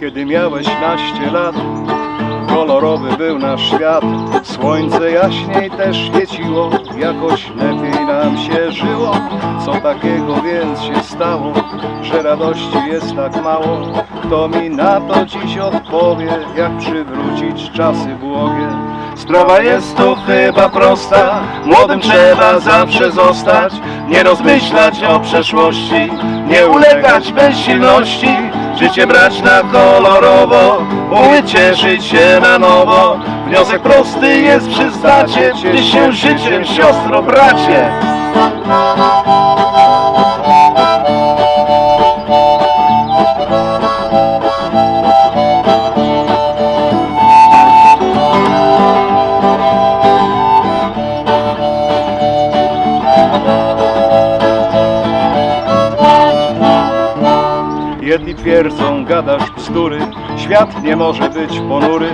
Kiedy miałeś naście lat, kolorowy był nasz świat. Słońce jaśniej też świeciło, jakoś lepiej nam się żyło. Co takiego więc się stało, że radości jest tak mało? Kto mi na to dziś odpowie, jak przywrócić czasy błogie? Sprawa jest tu chyba prosta, młodym trzeba zawsze zostać, nie rozmyślać o przeszłości, nie ulegać bezsilności, życie brać na kolorowo, umieć cieszyć się na nowo. Wniosek prosty jest przyznacie, ciesz się życiem, siostro, bracie. Twierdzą, gadasz bzdury, świat nie może być ponury.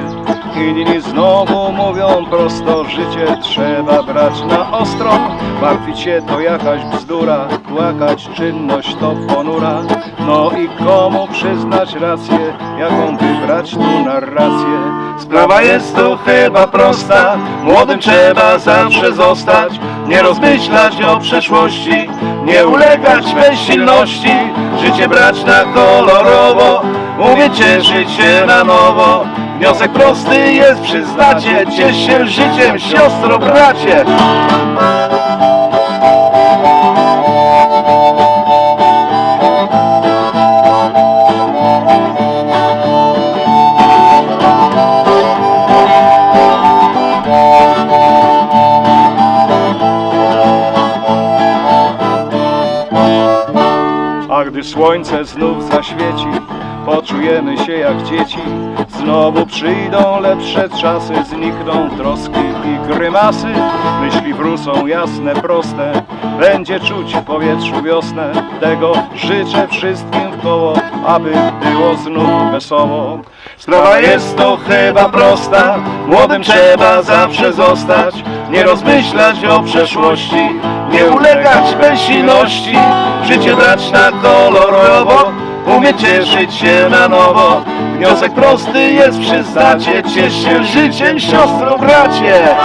Inni znowu mówią prosto, życie trzeba brać na ostro. Martwić się to jakaś bzdura, płakać czynność to ponura. No i komu przyznać rację, jaką wybrać tu narrację? Sprawa jest tu chyba prosta, młodym trzeba zawsze zostać, nie rozmyślać o przeszłości, nie ulegać bezsilności, życie brać na kolorowo, umieć cieszyć się na nowo. Wniosek prosty jest, przyznacie, ciesz się życiem, siostro, bracie. A gdy słońce znów zaświeci, poczujemy się jak dzieci. Znowu przyjdą lepsze czasy, znikną troski i grymasy. Myśli wrócą jasne, proste, będzie czuć w powietrzu wiosnę. Tego życzę wszystkim koło, aby było znów wesoło. Sprawa jest to chyba prosta, młodym trzeba zawsze zostać. Nie rozmyślać o przeszłości, nie ulegać bezsilności, życie brać na kolorowo, umieć cieszyć się na nowo. Wniosek prosty jest, przyznacie, ciesz się życiem, siostro, bracie.